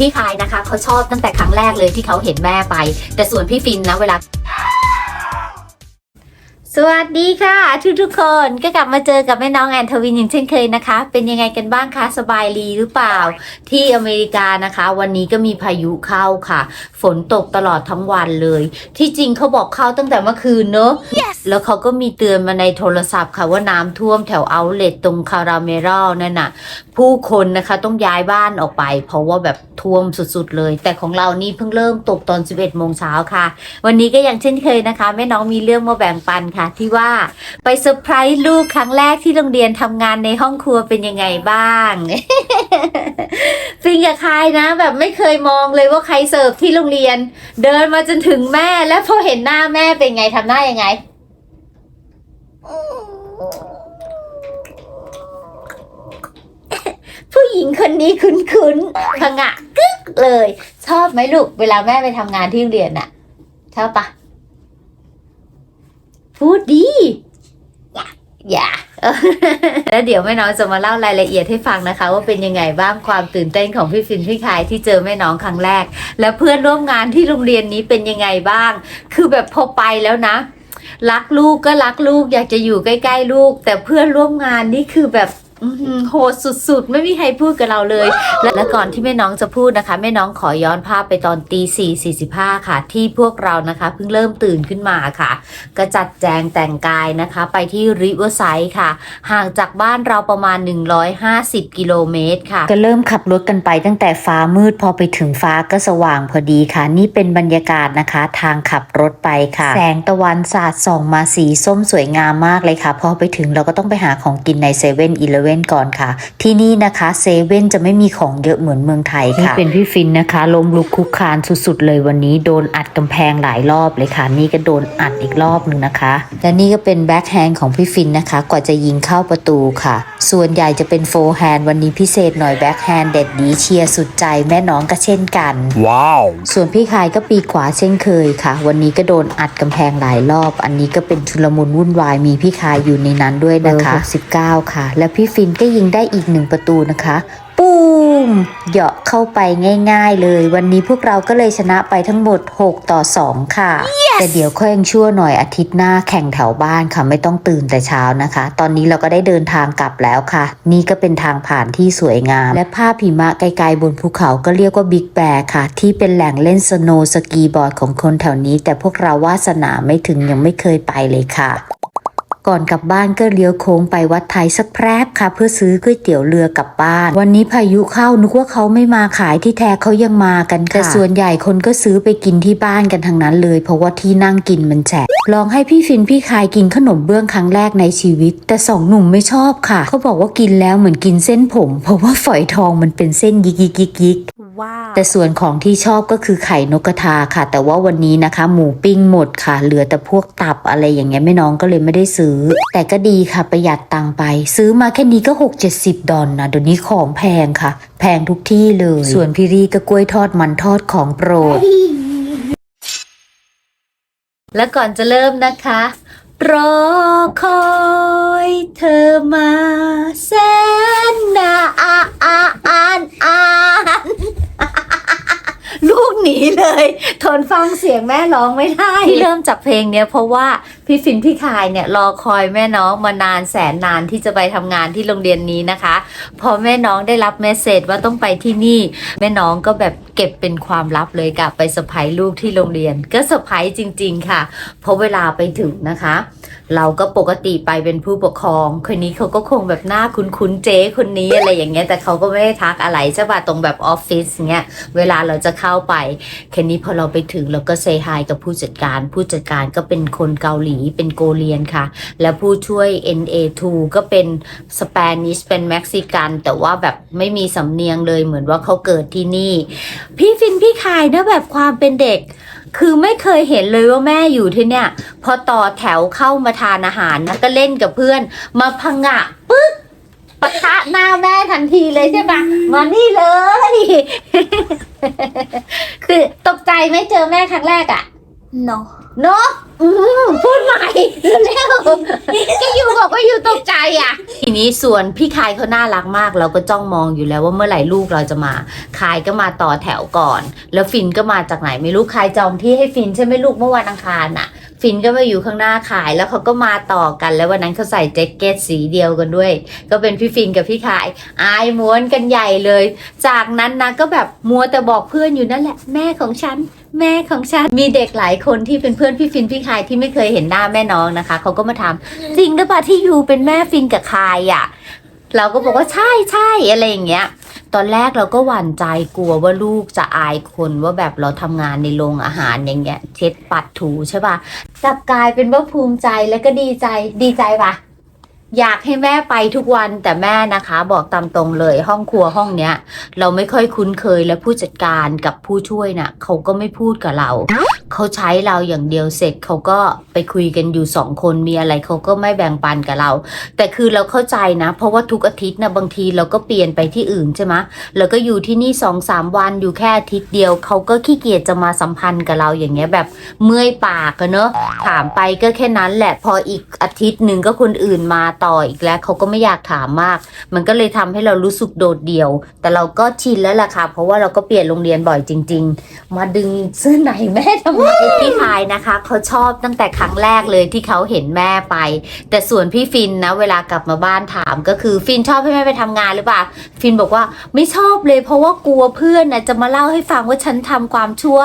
พี่คายนะคะเขาชอบตั้งแต่ครั้งแรกเลยที่เขาเห็นแม่ไป แต่ส่วนพี่ฟินนะเวลาสวัสดีค่ะ ทุกทุกคนก็กลับมาเจอกับแม่น้องแอนทวินอย่างเช่นเคยนะคะ เป็นยังไงกันบ้างคะสบายดีหรือเปล่า ที่อเมริกานะคะ วันนี้ก็มีพายุเข้าค่ะ ฝนตกตลอดทั้งวันเลย ที่จริงเขาบอกเข้าตั้งแต่เมื่อคืนเนอะ แล้วเขาก็มีเตือนมาในโทรศัพท์ค่ะว่าน้ำท่วมแถวเอาเลตตรงคาราเมรัลนั่นน่ะ ผู้คนนะคะต้องย้ายบ้านออกไป เพราะว่าแบบท่วมสุดๆเลย แต่ของเรานี่เพิ่งเริ่มตกตอน 11โมงเช้าค่ะ วันนี้ก็อย่างเช่นเคยนะคะแม่น้องมีเรื่องมาแบ่งปันค่ะ ที่ว่าไปเซอร์ไพรส์ลูกครั้งแรกที่โรงเรียนทำงานในห้องครัวเป็นยังไงบ้างฟิงกับใครนะ แบบไม่เคยมองเลยว่าใครเสิร์ฟที่โรงเรียน เดินมาจนถึงแม่แล้วพอเห็นหน้าแม่เป็นไงทำหน้ายังไง ผู้หญิงคนนี้คุ้นๆผงะกึกเลย ชอบไหมลูก เวลาแม่ไปทำงานที่โรงเรียนน่ะ ชอบปะพูดดีอย่าอย่าแล้วเดี๋ยวแม่น้องจะมาเล่ารายละเอียดให้ฟังนะคะ ว่าเป็นยังไงบ้างความตื่นเต้นของพี่ฟินพี่คายที่เจอแม่น้องครั้งแรก และเพื่อนร่วมงานที่โรงเรียนนี้เป็นยังไงบ้าง คือแบบพอไปแล้วนะ รักลูกก็รักลูกอยากจะอยู่ใกล้ ๆ ลูก แต่เพื่อนร่วมงานนี่คือแบบ โหดสุดๆ ไม่มีใครพูดกับเราเลยและและก่อนที่แม่น้องจะพูดนะคะ แม่น้องขอย้อนภาพไปตอนตีสี่สี่สิบห้าค่ะ ที่พวกเรานะคะ เพิ่งเริ่มตื่นขึ้นมาค่ะ ก็จัดแจงแต่งกายนะคะ ไปที่ริเวอร์ไซด์ค่ะ ห่างจากบ้านเราประมาณ 150 กิโลเมตรค่ะ ก็เริ่มขับรถกันไปตั้งแต่ฟ้ามืดพอไปถึงฟ้าก็สว่างพอดีค่ะ นี่เป็นบรรยากาศนะคะ ทางขับรถไปค่ะ แสงตะวันสาดส่องมาสีส้มสวยงามมากเลยค่ะ พอไปถึงเราก็ต้องไปหาของกินในเซเว่นอีเลเว่นก่อนค่ะ ที่นี่นะคะเซเว่นจะไม่มีของเยอะเหมือนเมืองไทยค่ะ นี่เป็นพี่ฟินนะคะลมลุกคุกคานสุดๆเลยวันนี้โดนอัดกำแพงหลายรอบเลยค่ะ นี่ก็โดนอัดอีกรอบหนึ่งนะคะ และนี่ก็เป็นแบ็คแฮนด์ของพี่ฟินนะคะ กว่าจะยิงเข้าประตูค่ะ ส่วนใหญ่จะเป็นโฟร์แฮนด์วันนี้พิเศษหน่อยแบ็คแฮนด์เด็ดดีเชียร์สุดใจแม่น้องก็เช่นกัน Wow. ส่วนพี่คายก็ปีกขวาเช่นเคยค่ะ วันนี้ก็โดนอัดกำแพงหลายรอบ อันนี้ก็เป็นชุลมุนวุ่นวายมีพี่คายอยู่ในนั้นด้วยนะคะ19 ค่ะ และพี่ฟินก็ยิงได้อีกหนึ่งประตูนะคะ ปูมเหยาะเข้าไปง่ายๆเลย วันนี้พวกเราก็เลยชนะไปทั้งหมด 6 ต่อ 2 ค่ะแต่เดี๋ยวค่อยยังชั่วหน่อยอาทิตย์หน้าแข่งแถวบ้านค่ะ ไม่ต้องตื่นแต่เช้านะคะ ตอนนี้เราก็ได้เดินทางกลับแล้วค่ะ นี่ก็เป็นทางผ่านที่สวยงาม และภาพหิมะไกลๆบนภูเขาก็เรียกว่าบิ๊กแบร์ค่ะ ที่เป็นแหล่งเล่นสโนว์สกีบอร์ดของคนแถวนี้ แต่พวกเราวาสนาไม่ถึงยังไม่เคยไปเลยค่ะ ก่อนกลับบ้านก็เลี้ยวโค้งไปวัดไทยสักแพรบค่ะ เพื่อซื้อก๋วยเตี๋ยวเรือกลับบ้าน วันนี้พายุเข้านึกว่าเขาไม่มาขายที่แท้เขายังมากันค่ะแต่ส่วนใหญ่คนก็ซื้อไปกินที่บ้านกันทั้งนั้นเลย เพราะว่าที่นั่งกินมันแฉะลองให้พี่ฟินพี่คายกินขนมเบื้องครั้งแรกในชีวิต แต่สองหนุ่มไม่ชอบค่ะเขาบอกว่ากินแล้วเหมือนกินเส้นผม เพราะว่าฝอยทองมันเป็นเส้นยิกยิกยิกยิกว้าว แต่ส่วนของที่ชอบก็คือไข่นกกระทาค่ะ แต่ว่าวันนี้นะคะ หมูปิ้งหมดค่ะ เหลือแต่พวกตับอะไรอย่างเงี้ยแม่น้องก็เลยไม่ได้ซื้อ แต่ก็ดีค่ะประหยัดตังค์ไป ซื้อมาแค่นี้ก็ 6 7 0 ดอลนะเดี๋ยวนี้ของแพงค่ะ แพงทุกที่เลย ส่วนพี่รีก็กล้วยทอดมันทอดของโปรด และก่อนจะเริ่มนะคะรอคอยเธอมาแสนนานอ่านอ่าน ลูกหนีเลย ทนฟังเสียงแม่ร้องไม่ได้ที่เริ่มจากเพลงเนี้ยเพราะว่าพี่ฟินพี่คายเนี่ยรอคอยแม่น้องมานานแสนนานที่จะไปทำงานที่โรงเรียนนี้นะคะ พอแม่น้องได้รับเมสเซจว่าต้องไปที่นี่ แม่น้องก็แบบเก็บเป็นความลับเลยกับไปเซอร์ไพรส์ลูกที่โรงเรียน ก็เซอร์ไพรส์จริง ๆ ค่ะเพราะเวลาไปถึงนะคะ เราก็ปกติไปเป็นผู้ปกครอง คนนี้เขาก็คงแบบหน้าคุ้นๆเจ๊คนนี้อะไรอย่างเงี้ยแต่เขาก็ไม่ได้ทักอะไรใช่ป่ะตรงแบบออฟฟิศเงี้ยเวลาเราจะเข้าไปค่นี้พอเราไปถึงเราก็เซฮายกับผู้จัดการ ผู้จัดการก็เป็นคนเกาหลีเป็นโกเลียนค่ะ และผู้ช่วย NA2 ก็เป็นสเปนิชเป็นเม็กซิกันแต่ว่าแบบไม่มีสำเนียงเลยเหมือนว่าเขาเกิดที่นี่ พี่ฟินพี่คายนะแบบความเป็นเด็ก คือไม่เคยเห็นเลยว่าแม่อยู่ที่เนี่ย พอต่อแถวเข้ามาทานอาหารนะก็เล่นกับเพื่อน มาพังะปึ๊กปะทะหน้าแม่ทันทีเลยใช่ปะมานี่เลย คือตกใจไหมเจอแม่ครั้งแรกอะ no เนาะ อืมพูดใหม่เร็วก็อยู่บอกว่าอยู่ตกใจอะ ทีนี้ส่วนพี่คายเขาน่ารักมาก เราก็จ้องมองอยู่แล้วว่าเมื่อไหร่ลูกเราจะมาคายก็มาต่อแถวก่อน แล้วฟินก็มาจากไหนไม่รู้คายจองที่ให้ฟินใช่ไหมลูกเมื่อวันอังคารน่ะ ฟินก็มาอยู่ข้างหน้าขายแล้วเขาก็มาต่อกันแล้ววันนั้นเขาใส่แจ็คเก็ตสีเดียวกันด้วย ก็เป็นพี่ฟินกับพี่ขายอายม้วนกันใหญ่เลย จากนั้นนะก็แบบมัวแต่บอกเพื่อนอยู่นั่นแหละแม่ของฉัน แม่ของฉันมีเด็กหลายคนที่เป็นเพื่อนพี่ฟินพี่คายที่ไม่เคยเห็นหน้าแม่น้องนะคะเขาก็มาถามจริงหรือเปล่าที่ยูเป็นแม่ฟินกับคายอะ เราก็บอกว่าใช่ใช่อะไรอย่างเงี้ย ตอนแรกเราก็หวั่นใจกลัวว่าลูกจะอายคนว่าแบบเราทำงานในโรงอาหารอย่างเงี้ยเช็ดปัดถูใช่ปะกลับกลายเป็นว่าภูมิใจแล้วก็ดีใจดีใจป่ะ อยากให้แม่ไปทุกวันแต่แม่นะคะ บอกตามตรงเลยห้องครัวห้องเนี้ย เราไม่ค่อยคุ้นเคยและผู้จัดการกับผู้ช่วยน่ะเขาก็ไม่พูดกับเรา เขาใช้เราอย่างเดียวเสร็จเขาก็ไปคุยกันอยู่สองคนมีอะไรเขาก็ไม่แบ่งปันกับเรา แต่คือเราเข้าใจนะ เพราะว่าทุกอาทิตย์นะบางทีเราก็เปลี่ยนไปที่อื่นใช่ไหมแล้วก็อยู่ที่นี่สองสามวันอยู่แค่อาทิตย์เดียวเขาก็ขี้เกียจจะมาสัมพันธ์กับเราอย่างเงี้ยแบบเมื่อยปากอะเนอะถามไปก็แค่นั้นแหละพออีกอาทิตย์หนึ่งก็คนอื่นมาต่ออีกแล้วเขาก็ไม่อยากถามมาก มันก็เลยทำให้เรารู้สึกโดดเดี่ยว แต่เราก็ชินแล้วล่ะค่ะเพราะว่าเราก็เปลี่ยนโรงเรียนบ่อยจริง ๆ มาดึงเสื้อไหนแม่ทำพี่พายนะคะเขาชอบตั้งแต่ครั้งแรกเลยที่เขาเห็นแม่ไป แต่ส่วนพี่ฟินนะ เวลากลับมาบ้านถามก็คือฟินชอบให้แม่ไปทำงานหรือเปล่าฟินบอกว่าไม่ชอบเลย เพราะว่ากลัวเพื่อนนะจะมาเล่าให้ฟังว่าฉันทำความชั่ว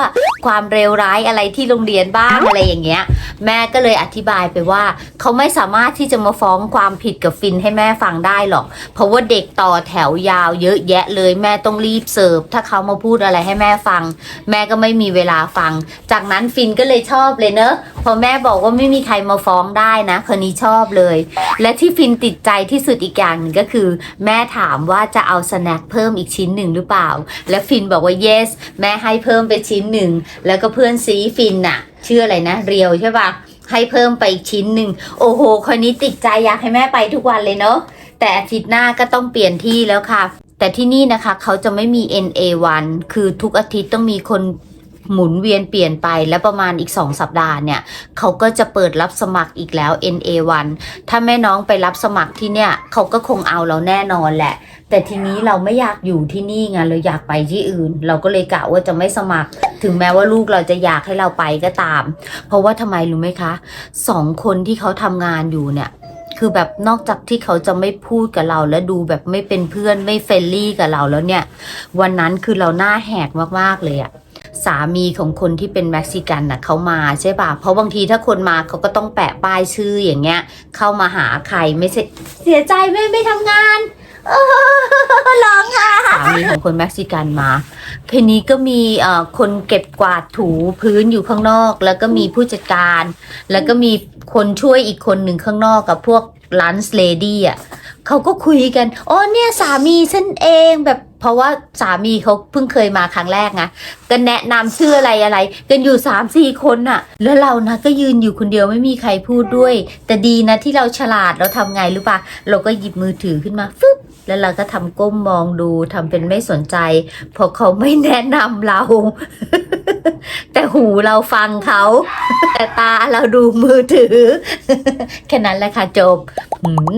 ความเลวร้ายอะไรที่โรงเรียนบ้างอะไรอย่างเงี้ย แม่ก็เลยอธิบายไปว่า เขาไม่สามารถที่จะมาฟ้องความผิดกับฟินให้แม่ฟังได้หรอก เพราะว่าเด็กต่อแถวยาวเยอะแยะเลยแม่ต้องรีบเสิร์ฟถ้าเขามาพูดอะไรให้แม่ฟัง แม่ก็ไม่มีเวลาฟังจากนั้นฟินก็เลยชอบเลยเนอะพอแม่บอกว่าไม่มีใครมาฟ้องได้นะคนนี้ชอบเลย และที่ฟินติดใจที่สุดอีกอย่างหนึ่งก็คือ แม่ถามว่าจะเอาสแน็คเพิ่มอีกชิ้นหนึ่งหรือเปล่า และฟินบอกว่า yes แม่ให้เพิ่มไปชิ้นหนึ่งแล้วก็เพื่อนซีฟินน่ะชื่ออะไรนะ เรียวใช่ปะให้เพิ่มไปอีกชิ้นหนึ่งโอ้โหคนนี้ติดใจอยากให้แม่ไปทุกวันเลยเนาะแต่อาทิตย์หน้าก็ต้องเปลี่ยนที่แล้วค่ะ แต่ที่นี่นะคะเขาจะไม่มี NA1 คือทุกอาทิตย์ต้องมีคน หมุนเวียนเปลี่ยนไปแล้วประมาณอีก 2 สัปดาห์เนี่ยเขาก็จะเปิดรับสมัครอีกแล้ว NA1 ถ้าแม่น้องไปรับสมัครที่เนี่ยเขาก็คงเอาเราแน่นอนแหละ แต่ทีนี้เราไม่อยากอยู่ที่นี่ไงเราอยากไปที่อื่น เราก็เลยกะว่าจะไม่สมัคร ถึงแม้ว่าลูกเราจะอยากให้เราไปก็ตาม เพราะว่าทำไมรู้ไหมคะสองคนที่เขาทำงานอยู่เนี่ยคือแบบนอกจากที่เขาจะไม่พูดกับเราแล้วดูแบบไม่เป็นเพื่อนไม่เฟรนลี่กับเราแล้วเนี่ย วันนั้นคือเราหน้าแหกมากๆเลยอะ สามีของคนที่เป็นเม็กซิกันน่ะเขามาใช่ป่ะเพราะบางทีถ้าคนมาเขาก็ต้องแปะป้ายชื่ออย่างเงี้ย เข้ามาหาใครไม่ใช่เสียใจแม่ไม่ทำงานร้องค่ะสามีของคนเม็กซิกันมาทีนี้ก็มีเอ่อคนเก็บกวาดถูพื้นอยู่ข้างนอก แล้วก็มีผู้จัดการ แล้วก็มีคนช่วยอีกคนหนึ่งข้างนอกกับพวกลันส์เลดี้อะเขาก็คุยกันอ๋อเนี่ยสามีฉันเองแบบ เพราะว่าสามีเขาเพิ่งเคยมาครั้งแรกไงก็แนะนำชื่ออะไรอะไร กันอยู่สามสี่คนน่ะ แล้วเรานะก็ยืนอยู่คนเดียวไม่มีใครพูดด้วย แต่ดีนะที่เราฉลาดเราทำไงรู้ปะเราก็หยิบมือถือขึ้นมาฟึบแล้วเราก็ทำก้มมองดูทำเป็นไม่สนใจเพราะเขาไม่แนะนำเรา หูเราฟังเขา แต่ตาเราดูมือถือ แค่นั้นแหละค่ะจบ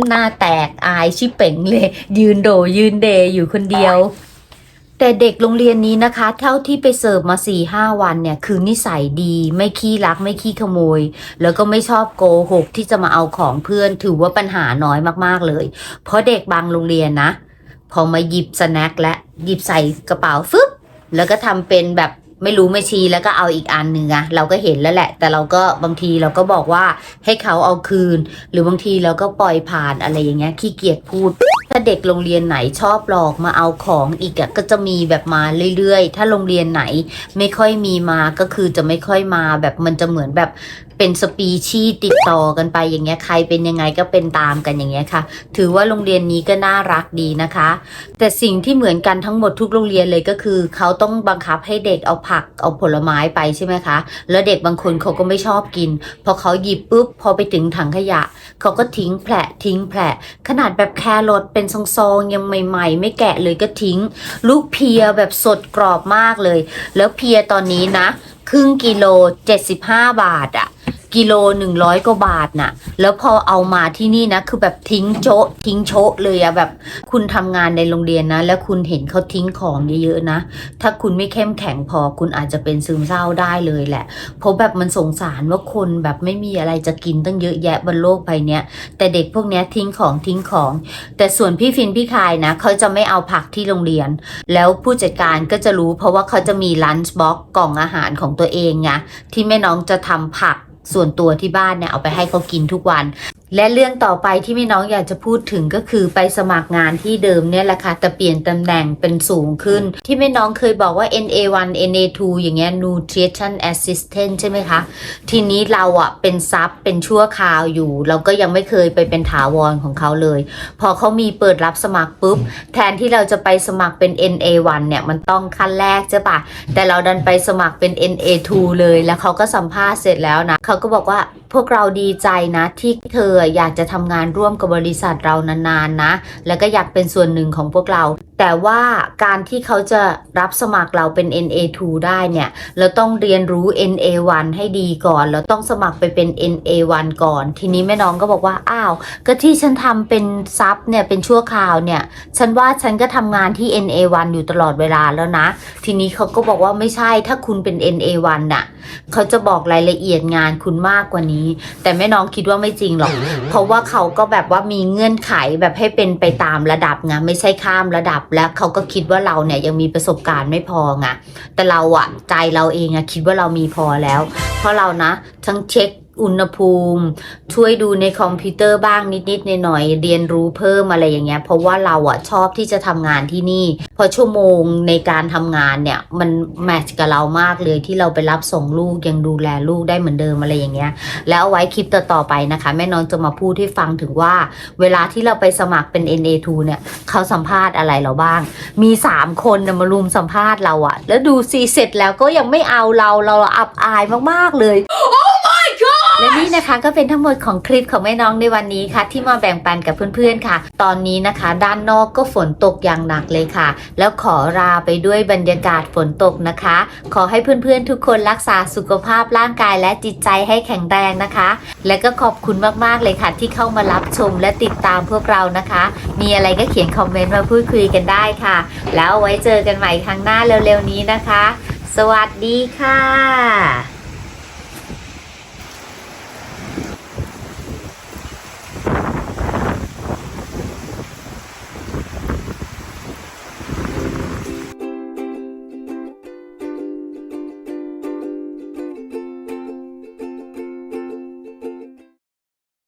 หน้าแตกอายชิเป่งเลย ยืนโดยืนเดอยู่คนเดียว แต่เด็กโรงเรียนนี้นะคะ เท่าที่ไปเสิร์ฟมา4ี่ห้าวันเนี่ย คือนิสัยดีไม่ขี้รักไม่ขี้ขโมย แล้วก็ไม่ชอบโกหกที่จะมาเอาของเพื่อนถือว่าปัญหาน้อยมากๆเลย เพราะเด็กบางโรงเรียนนะพอมาหยิบสแน็คและหยิบใส่กระเป๋าฟึบแล้วก็ทำเป็นแบบ ไม่รู้ไม่ชี้แล้วก็เอาอีกอันหนึ่งอะเราก็เห็นแล้วแหละ แต่เราก็บางทีเราก็บอกว่าให้เขาเอาคืน หรือบางทีเราก็ปล่อยผ่านอะไรอย่างเงี้ยขี้เกียจพูด ถ้าเด็กโรงเรียนไหนชอบหลอกมาเอาของอีกอะก็จะมีแบบมาเรื่อยๆ ถ้าโรงเรียนไหนไม่ค่อยมีมาก็คือจะไม่ค่อยมาแบบมันจะเหมือนแบบ เป็นสปีชีติดต่อกันไปอย่างเงี้ยใครเป็นยังไงก็เป็นตามกันอย่างเงี้ยค่ะ ถือว่าโรงเรียนนี้ก็น่ารักดีนะคะ แต่สิ่งที่เหมือนกันทั้งหมดทุกโรงเรียนเลยก็คือ เขาต้องบังคับให้เด็กเอาผักเอาผลไม้ไปใช่ไหมคะ แล้วเด็กบางคนเขาก็ไม่ชอบกิน พอเขาหยิบปุ๊บพอไปถึงถังขยะ เขาก็ทิ้งแผลทิ้งแผลขนาดแบบแครอทเป็นซองๆยังใหม่ ๆ ไม่แกะเลยก็ทิ้ง ลูกเพียแบบสดกรอบมากเลย แล้วเพียตอนนี้นะ ครึ่งกิโล 75 บาทอะ กิโลหนึ่งร้อยกว่าบาทน่ะ แล้วพอเอามาที่นี่นะ คือแบบทิ้งโจ๊ะทิ้งโชะเลยอะแบบคุณทำงานในโรงเรียนนะ แล้วคุณเห็นเขาทิ้งของเยอะๆนะ ถ้าคุณไม่เข้มแข็งพอคุณอาจจะเป็นซึมเศร้าได้เลยแหละ เพราะแบบมันสงสารว่าคนแบบไม่มีอะไรจะกินตั้งเยอะแยะบนโลกใบนี้ย แต่เด็กพวกนี้ทิ้งของทิ้งของ แต่ส่วนพี่ฟินพี่คายนะเขาจะไม่เอาผักที่โรงเรียน แล้วผู้จัดการก็จะรู้ เพราะว่าเขาจะมีลันช์บ็อกกล่องอาหารของตัวเองไงที่แม่น้องจะทำผัก ส่วนตัวที่บ้านเนี่ยเอาไปให้เขากินทุกวัน และเรื่องต่อไปที่แม่น้องอยากจะพูดถึงก็คือไปสมัครงานที่เดิมเนี่ยแหละค่ะแต่เปลี่ยนตำแหน่งเป็นสูงขึ้น ที่แม่น้องเคยบอกว่า NA1 NA2 อย่างเงี้ย Nutrition Assistant ใช่ไหมคะ ทีนี้เราอะเป็นซับเป็นชั่วคราวอยู่ เราก็ยังไม่เคยไปเป็นถาวรของเขาเลย พอเขามีเปิดรับสมัครปุ๊บ แทนที่เราจะไปสมัครเป็น NA1 เนี่ยมันต้องขั้นแรกใช่ปะแต่เราดันไปสมัครเป็น NA2 เลยแล้วเขาก็สัมภาษณ์เสร็จแล้วนะเขาก็บอกว่าพวกเราดีใจนะที่เธออยากจะทำงานร่วมกับบริษัทเรานานๆนะ แล้วก็อยากเป็นส่วนหนึ่งของพวกเรา แต่ว่าการที่เขาจะรับสมัครเราเป็น NA2 ได้เนี่ย เราต้องเรียนรู้ NA1 ให้ดีก่อน เราต้องสมัครไปเป็น NA1 ก่อน ทีนี้แม่น้องก็บอกว่า อ้าว ก็ที่ฉันทำเป็นซับเนี่ย เป็นชั่วคราวเนี่ย ฉันว่าฉันก็ทำงานที่ NA1 อยู่ตลอดเวลาแล้วนะ ทีนี้เขาก็บอกว่าไม่ใช่ ถ้าคุณเป็น NA1 น่ะ เขาจะบอกรายละเอียดงานคุณมากกว่านี้ แต่แม่น้องคิดว่าไม่จริงหรอก เพราะว่าเขาก็แบบว่ามีเงื่อนไขแบบให้เป็นไปตามระดับไง ไม่ใช่ข้ามระดับแล้วเขาก็คิดว่าเราเนี่ยยังมีประสบการณ์ไม่พอไงแต่เราอะใจเราเองอะคิดว่าเรามีพอแล้ว เพราะเรานะ ทั้งเช็ค อุณหภูมิ ช่วยดูในคอมพิวเตอร์บ้างนิดๆหน่อยๆเรียนรู้เพิ่มอะไรอย่างเงี้ยเพราะว่าเราอะชอบที่จะทำงานที่นี่เพอชั่วโมงในการทำงานเนี่ยมันแมทช์กับเรามากเลยที่เราไปรับส่งลูกยังดูแลลูกได้เหมือนเดิมอะไรอย่างเงี้ยแล้วเอาไว้คลิปต่อๆไปนะคะ แม่น้องจะมาพูดให้ฟังถึงว่า เวลาที่เราไปสมัครเป็น NA2 เนี่ยเขาสัมภาษณ์อะไรเราบ้าง มี 3 คนนะมารุมสัมภาษณ์เราอะแล้วดูซีเสร็จแล้วก็ยังไม่เอาเราเราอับอายมากๆเลย และนี่นะคะก็เป็นทั้งหมดของคลิปของแม่น้องในวันนี้ค่ะ ที่มาแบ่งปันกับเพื่อนๆค่ะ ตอนนี้นะคะ ด้านนอกก็ฝนตกอย่างหนักเลยค่ะ แล้วขอลาไปด้วยบรรยากาศฝนตกนะคะ ขอให้เพื่อนๆทุกคนรักษาสุขภาพร่างกายและจิตใจให้แข็งแรงนะคะ และก็ขอบคุณมากๆเลยค่ะ ที่เข้ามารับชมและติดตามพวกเรานะคะ มีอะไรก็เขียนคอมเมนต์มาพูดคุยกันได้ค่ะ แล้วไว้เจอกันใหม่ครั้งหน้าเร็วๆนี้นะคะ สวัสดีค่ะ